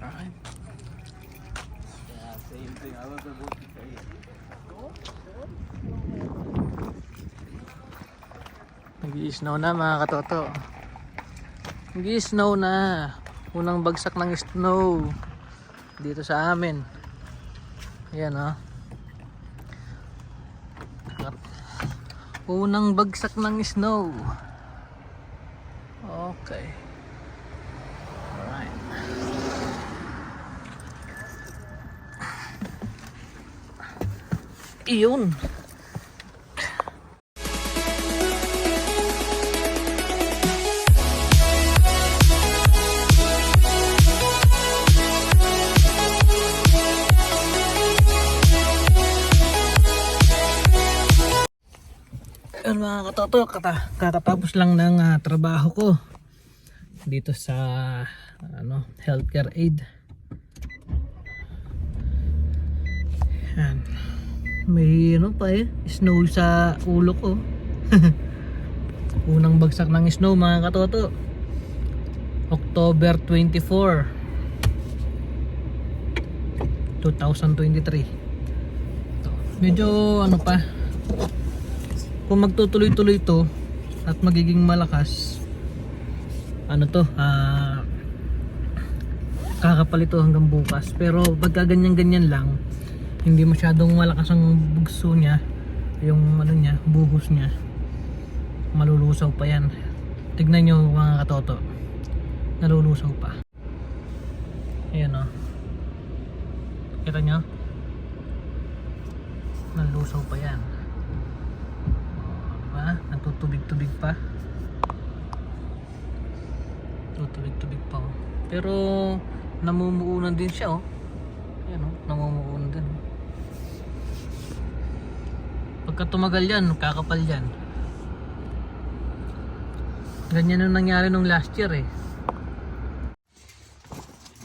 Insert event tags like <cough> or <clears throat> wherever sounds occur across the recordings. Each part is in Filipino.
Alright. Yeah, same thing. I was about to say it. Nag-i-snow na mga katoto. Nag-i-snow na. Unang bagsak ng snow. Dito sa amin. Ayan oh. Unang bagsak ng snow. Okay. Alright. Iyon. Ayun mga katoto, kata, kakatapos lang ng ah, trabaho ko dito sa ano, healthcare aid. Yan. May ano pa eh, snow sa ulo ko. <laughs> Unang bagsak ng snow mga katoto. October 24 2023 Ito. Medyo ano pa kung magtutuloy-tuloy to at magiging malakas ano to ah kakapal ito hanggang bukas pero pagka ganyan ganyan lang hindi masyadong malakas ang bugso niya yung ano niya buhos niya malulusaw pa yan tignan nyo mga katoto nalulusaw pa ayan o kita nyo nalulusaw pa yan diba? Natutubig-tubig pa. Tutubig-tubig pa. Oh. Pero namumuunan din siya oh. Ayan oh, namumuunan din. oh. Pagka tumagal yan, kakapal yan. Ganyan ang nangyari nung last year eh.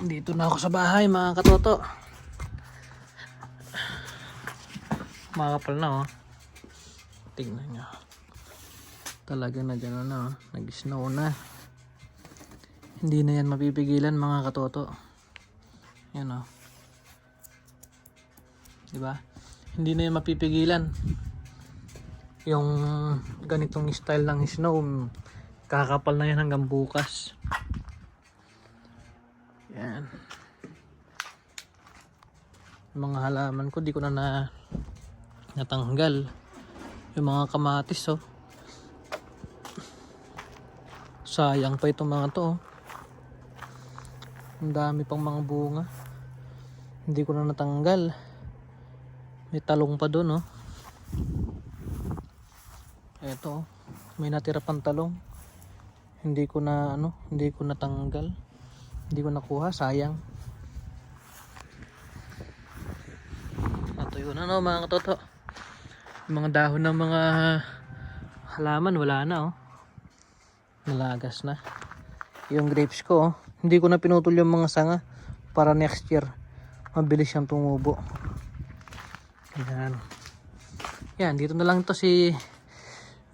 Dito na ako sa bahay mga katoto. Makapal na oh. Tingnan nyo. Talaga na gano'n na. oh. Nag-snow na. Hindi na yan mapipigilan mga katoto. Yan o. Diba? Hindi na yan mapipigilan. Yung ganitong style ng snow, kakapal na yan hanggang bukas. Yan. Mga halaman ko, di ko na na natanggal. Yung mga kamatis, oh. Sayang pa itong mga to, oh. Ang dami pang mga bunga. Hindi ko na natanggal. May talong pa doon, oh. Eto. May natira pang talong. Hindi ko na, ano, hindi ko natanggal. Hindi ko nakuha, sayang. Natuyo na, no, mga katoto mga dahon ng mga halaman wala na oh nalagas na yung grapes ko oh, hindi ko na pinutol yung mga sanga para next year mabilis siyang tumubo yan yan dito na lang to si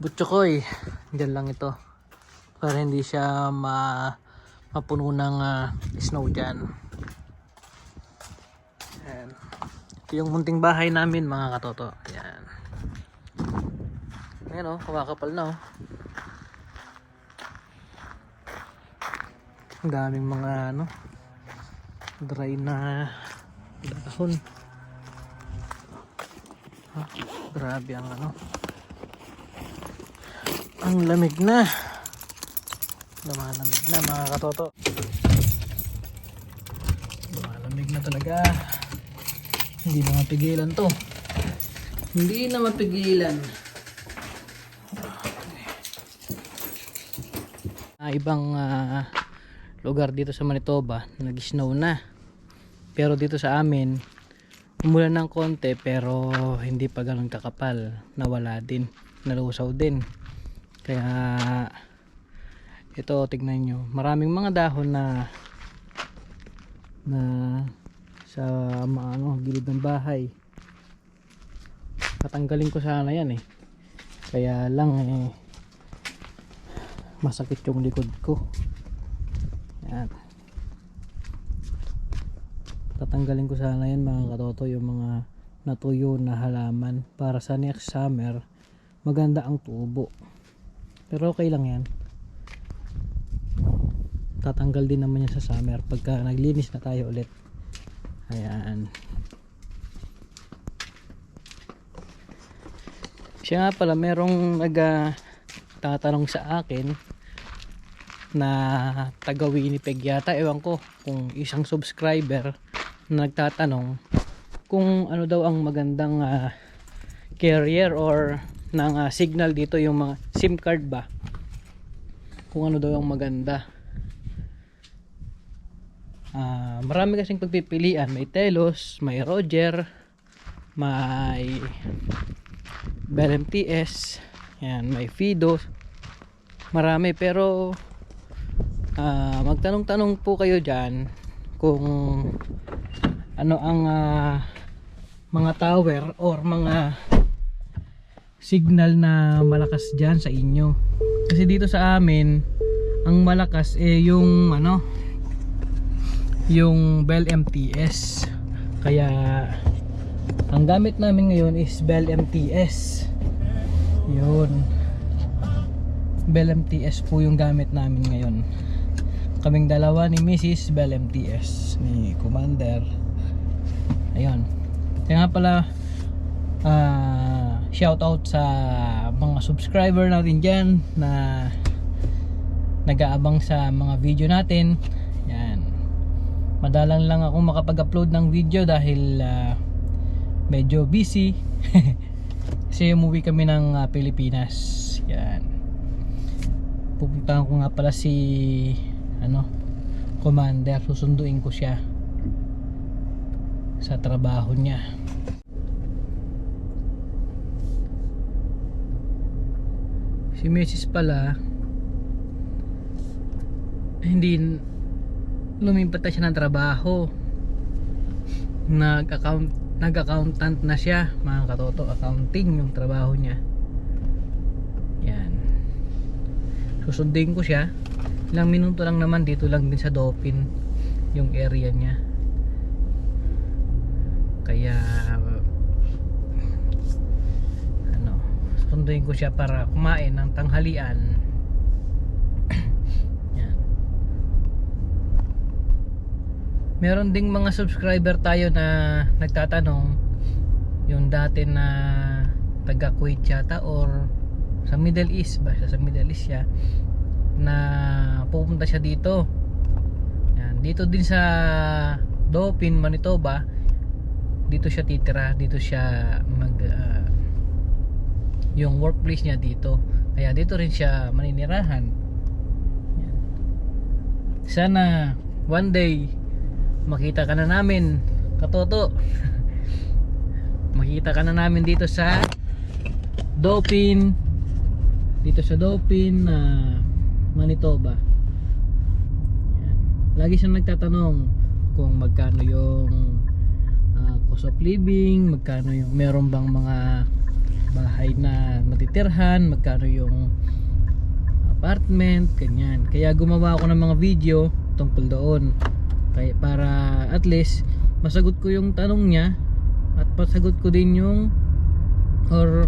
Butchokoy dyan lang ito para hindi siya ma mapuno ng ah, snow dyan yan ito yung munting bahay namin mga katoto yan Ayan o, oh, kumakapal na o. Oh. Daming mga ano, dry na dahon. Ha, grabe ang ano. Ang lamig na. Lumalamig na mga katoto. Lumalamig na talaga. Hindi na mapigilan to. Hindi na mapigilan. Ah, ibang ah, lugar dito sa Manitoba nag-snow na pero dito sa amin umulan ng konti pero hindi pa ganun kakapal nawala din nalusaw din kaya ito tignan nyo. Maraming mga dahon na na sa ano, gilid ng bahay. Tatanggalin ko sana yan eh. Kaya lang eh masakit yung likod ko. Yan. Tatanggalin ko sana yan mga katoto yung mga natuyo na halaman. Para sa next summer maganda ang tubo pero okay lang yan. Tatanggal din naman yan sa summer. Pagka naglinis na tayo ulit. Ayan. Siya nga pala merong nag tatanong sa akin na taga Winnipeg yata. Ewan ko kung isang subscriber na nagtatanong kung ano daw ang magandang ah, carrier or ng ah, signal dito yung mga SIM card ba? Kung ano daw ang maganda. Ah, marami kasing pagpipilian. May Telos, may Roger may Bell MTS yan, may Fido. Marami pero ah, magtanong-tanong po kayo dyan kung ano ang ah, mga tower or mga signal na malakas dyan sa inyo. Kasi dito sa amin ang malakas eh yung ano yung Bell MTS kaya ang gamit namin ngayon is Bell MTS yun. Bell MTS po yung gamit namin ngayon. Kaming dalawa ni Mrs. Bell MTS ni Commander. Ayun. Kaya pala ah shout out sa mga subscriber natin dyan na nag-aabang sa mga video natin. Yan. Madalang lang ako makapag-upload ng video dahil ah, medyo busy. <laughs> Kasi umuwi kami ng ah, Pilipinas. Yan. Pupuntahan ko nga pala si ano commander. Susunduin ko siya sa trabaho niya si Mrs. pala hindi lumipat na siya ng trabaho. Nag-account nag-accountant na siya mga katoto accounting yung trabaho niya. Yan. Susundin ko siya. Ilang minuto lang naman dito lang din sa Dopin yung area niya. Kaya ano susunduin ko siya para kumain ng tanghalian. <clears throat> Yan. Meron ding mga subscriber tayo na nagtatanong yung dati na taga Kuwait yata or sa Middle East ba siya? Sa Middle East siya na pupunta siya dito. Yan, dito din sa Dopin, Manitoba dito siya titira dito siya mag ah, yung workplace niya dito. Kaya dito rin siya maninirahan. Sana one day makita ka na namin katoto. <laughs> Makita ka na namin dito sa Dopin. Dito sa Dopin na Manitoba. Yan. lagi siyang nagtatanong kung magkano yung ah, cost of living magkano yung meron bang mga na matitirhan magkano yung apartment ganyan. Kaya gumawa ako ng mga video tungkol doon. Kaya para at least masagot ko yung tanong niya at masagot ko din yung or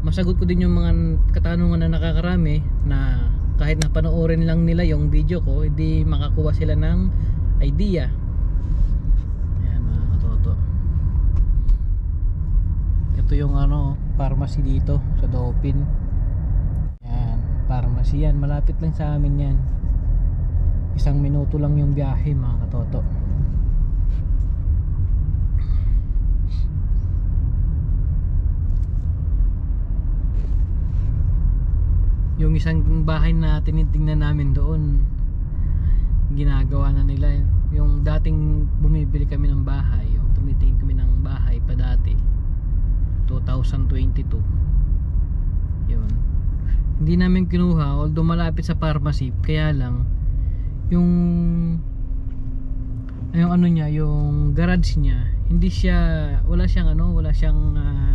masagot ko din yung mga katanungan na nakakarami na kahit na panoorin lang nila yung video ko hindi makakuha sila ng idea ayan mga katoto ito yung ano pharmacy dito sa Dopin yan pharmacy yan. Malapit lang sa amin yan. Isang minuto lang yung biyahe mga katoto. Yung isang bahay na tinitingnan namin doon ginagawa na nila. Yung dating bumibili kami ng bahay yung tumitingin kami ng bahay pa dati 2022 yun. Hindi namin kinuha although malapit sa pharmacy kaya lang yung yung ano niya yung garage niya hindi siya wala siyang ano wala siyang ah,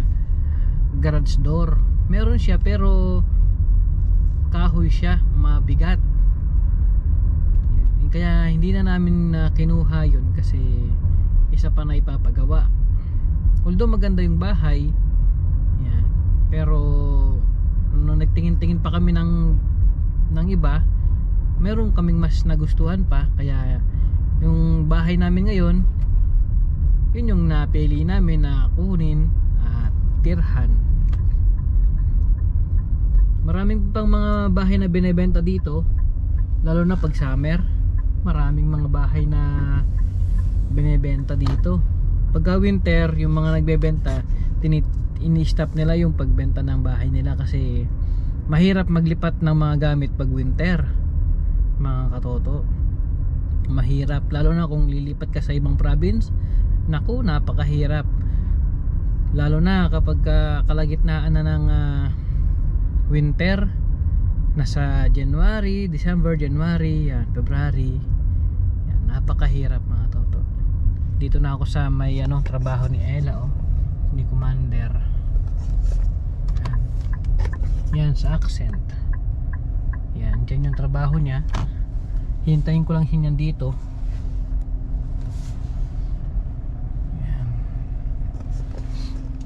garage door. Meron siya pero kahoy siya mabigat. Kaya hindi na namin na kinuha yun kasi isa pa na ipapagawa although maganda yung bahay yan, pero nung nagtingin-tingin pa kami ng ng iba meron kaming mas nagustuhan pa. Kaya yung bahay namin ngayon yun yung napili namin na kunin at tirhan. Maraming pang mga bahay na binebenta dito lalo na pag summer. Maraming mga bahay na binebenta dito pagka winter yung mga nagbebenta ini-stop nila yung pagbenta ng bahay nila kasi mahirap maglipat ng mga gamit pag winter mga katoto. Mahirap lalo na kung lilipat ka sa ibang province. Naku napakahirap. Lalo na kapag ka, kalagitnaan na ng ah, winter nasa January, December, January, yan, February. Yan, napakahirap mga dito na ako sa may ano, trabaho ni Ella oh, ni Commander. Yan, sa accent. Yan, dyan yung trabaho niya. Hintayin ko lang siya dito. Yan.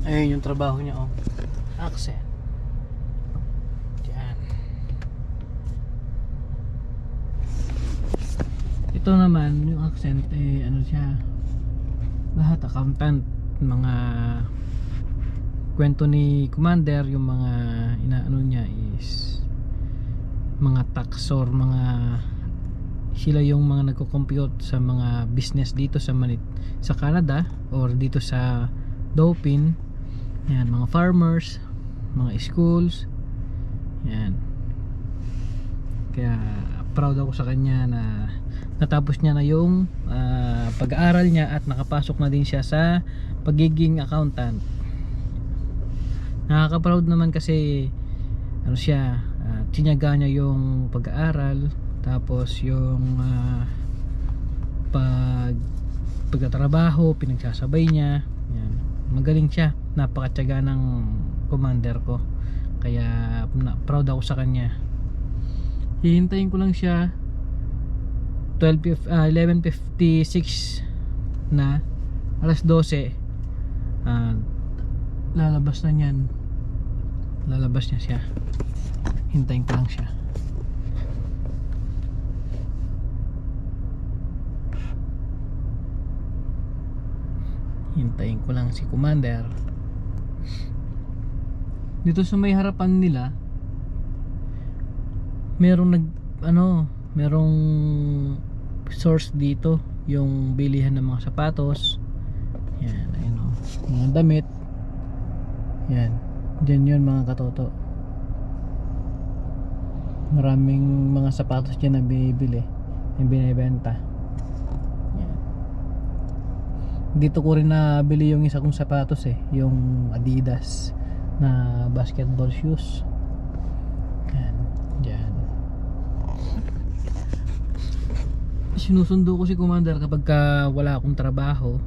Ayun yung trabaho niya oh. Accent. Yan. Ito naman yung accent eh ano siya lahat accountant mga kwento ni commander yung mga inaano niya is mga tax or mga sila yung mga nagko-compute sa mga business dito sa Manit sa Canada or dito sa Dauphin. Yan mga farmers mga schools. Yan. Kaya proud ako sa kanya na natapos niya na yung ah, pag-aaral niya at nakapasok na din siya sa pagiging accountant. Nakaka-proud naman kasi ano siya uh, tinaga niya yung pag-aaral tapos yung ah, pag pagtatrabaho pinagsasabay niya. Yan. magaling siya. Napakatyaga ng commander ko. Kaya na, proud ako sa kanya. Hihintayin ko lang siya 12 pif- ah, 11.56 na alas 12 ah, lalabas na niyan. Lalabas niya siya. Hintayin ko lang siya. Hintayin ko lang si commander. Dito sa may harapan nila merong nag ano merong source dito yung bilihan ng mga sapatos. Yan ayun o. Mga damit. Yan. Dyan yun mga katoto. Maraming mga sapatos dyan na binibili yung binibenta. Yan. Dito ko rin nabili yung isa kong sapatos eh. Yung adidas na basketball shoes yan dyan sinusundo ko si commander kapag ka wala akong trabaho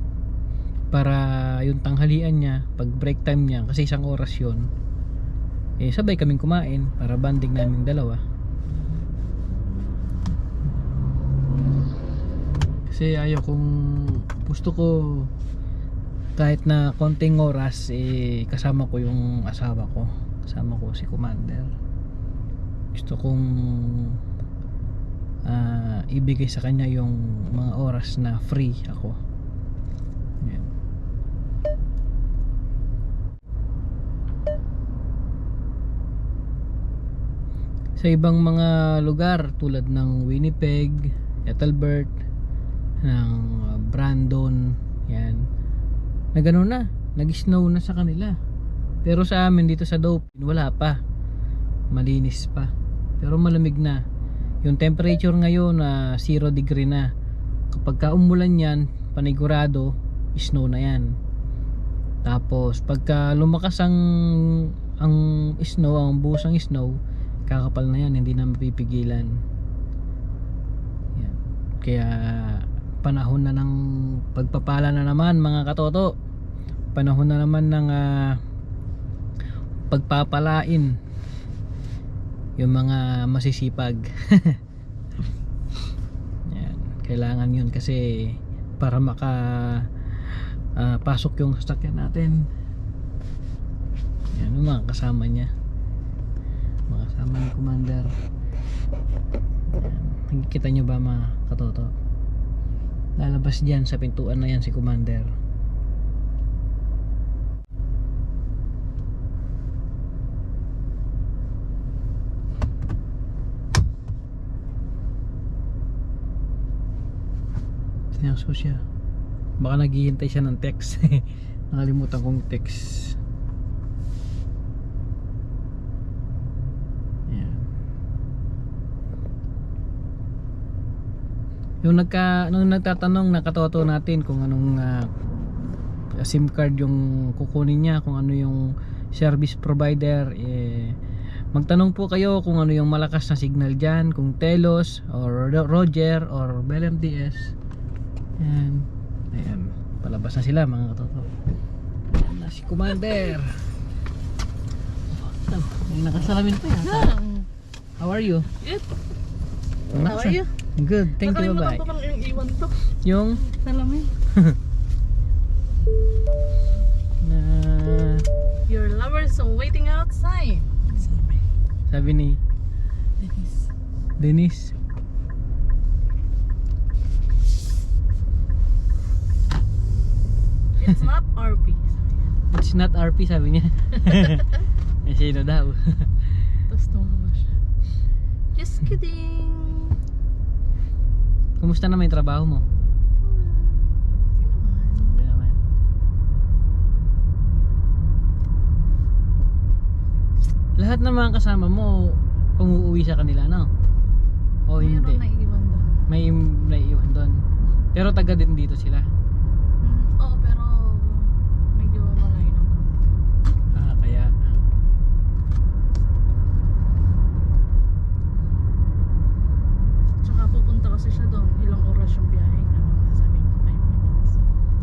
para yung tanghalian niya pag break time niya kasi isang oras yun eh sabay kaming kumain para banding naming dalawa. Kasi ayaw kong gusto ko kahit na konting oras eh kasama ko yung asawa ko kasama ko si commander. Gusto kong ah, ibigay sa kanya yung mga oras na free ako Yan. sa ibang mga lugar tulad ng Winnipeg, Ethelbert, ng uh, Brandon, yan. Na gano'n na, nag-snow na sa kanila. Pero sa amin dito sa Dauphin, wala pa. Malinis pa. Pero malamig na. Yung temperature ngayon na 0 degree na. Kapag ka umulan yan, panigurado, snow na yan. Tapos pagka lumakas ang ang snow, ang busang snow, kakapal na yan, hindi na mapipigilan. Yan. Kaya panahon na ng pagpapala na naman mga katoto. Panahon na naman ng ah, pagpapalain yung mga masisipag. <laughs> Yan. Kailangan yun kasi para maka ah, pasok yung sasakyan natin. Yan yung mga kasama niya. Mga kasama ni Commander. Yan. Nakikita nyo ba mga katoto? Lalabas dyan sa pintuan na yan si Commander. Sinyakas ko siya. Baka naghihintay siya ng text. <laughs> Nakalimutan kong text. Ayan. Yung nagka, nung nagtatanong nakatoto natin kung anong ah, SIM card yung kukunin niya, kung ano yung service provider, eh, magtanong po kayo kung ano yung malakas na signal dyan, kung Telos, or Ro- Roger, or Bell MTS. Ayan. Ayan. Palabas na sila mga katoto. Ayan na si Commander. Oh, may nakasalamin pa yan. How are you? Good. How are you? Good. Thank you. Bye-bye. Yung iwan to. Yung Salamin. <laughs> na Your lovers are waiting outside. Sabi ni Dennis. Dennis. It's not RP. It's not RP sabi niya. <laughs> eh, sino daw? <laughs> Tapos tumawa siya. Just kidding. Kumusta naman yung trabaho mo? Hmm, Hindi naman. Hindi naman. Lahat ng mga kasama mo umuwi sa kanila, no? O hindi? Mayroon na iwan doon. May naiiwan doon. Pero taga din dito sila. Hmm, Oo, pero medyo malayo na. Ah, kaya Tsaka pupunta kasi siya doon. Ilang oras yung biyahe na mga sabi mo 5 minutes.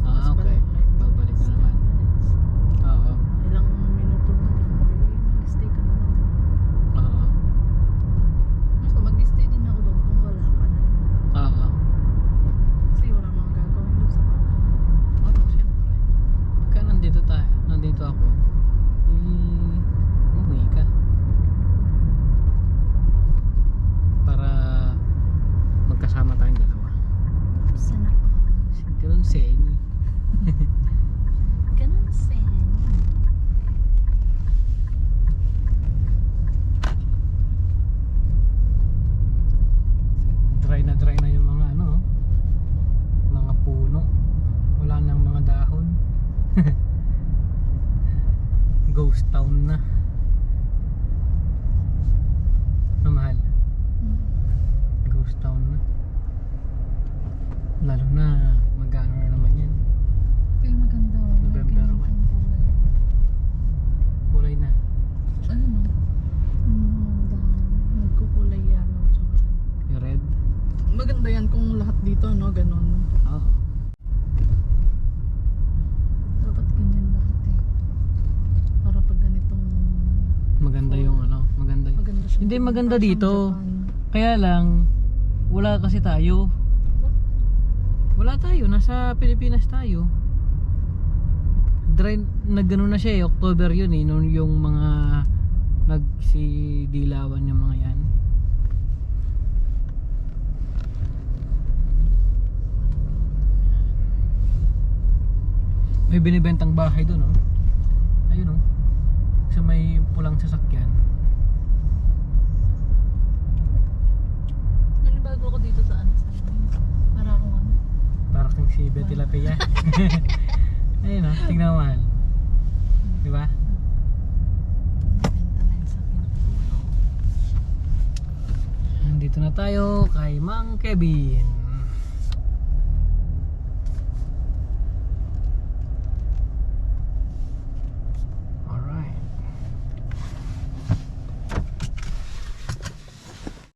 Ah, Tapos okay. balik, five Babalik na minutes, naman. 10 minutes. Oo. Ilang minuto na lang. Hindi, mag-stay ka na lang. Oo. Ako, mag-stay din ako doon kung wala ka na. Oo. Kasi wala mga gagawin doon sa bahay. Oo, siyempre. Pagka nandito tayo, nandito ako, eh, umuwi ka. Para magkasama tayong dalawa. Sana all. Ganun Seni. Ganun sen. Dry na dry na yung mga ano, mga puno. Wala nang mga dahon. Town na. Mamahal. Ghost town na. Lalo na mag-ano na naman yan. Kaya maganda. oh. November Ganyan 1. yung kulay. Na. Ano no? Dahon. Nagkukulay. Tsaka. Yung red. Maganda yan kung lahat dito, no? Ganon. Oo. Dapat ganyan lahat eh. Para pag ganitong Maganda yung ano, maganda yung maganda siya. Hindi, maganda dito. Kaya lang, wala kasi tayo. Wala tayo, nasa Pilipinas tayo. Dry, nagano na siya eh, October yun eh, nung yung mga nagsidilawan yung mga yan. May binibentang bahay doon oh. Ayun oh. Sa may pulang sasakyan. Nanibago ako dito sa ano sa Para akong ano. Para kang si Betty Lapia. <laughs> Ayun oh, tingnan mo mahal. Di ba? Nandito na tayo kay Mang Kevin.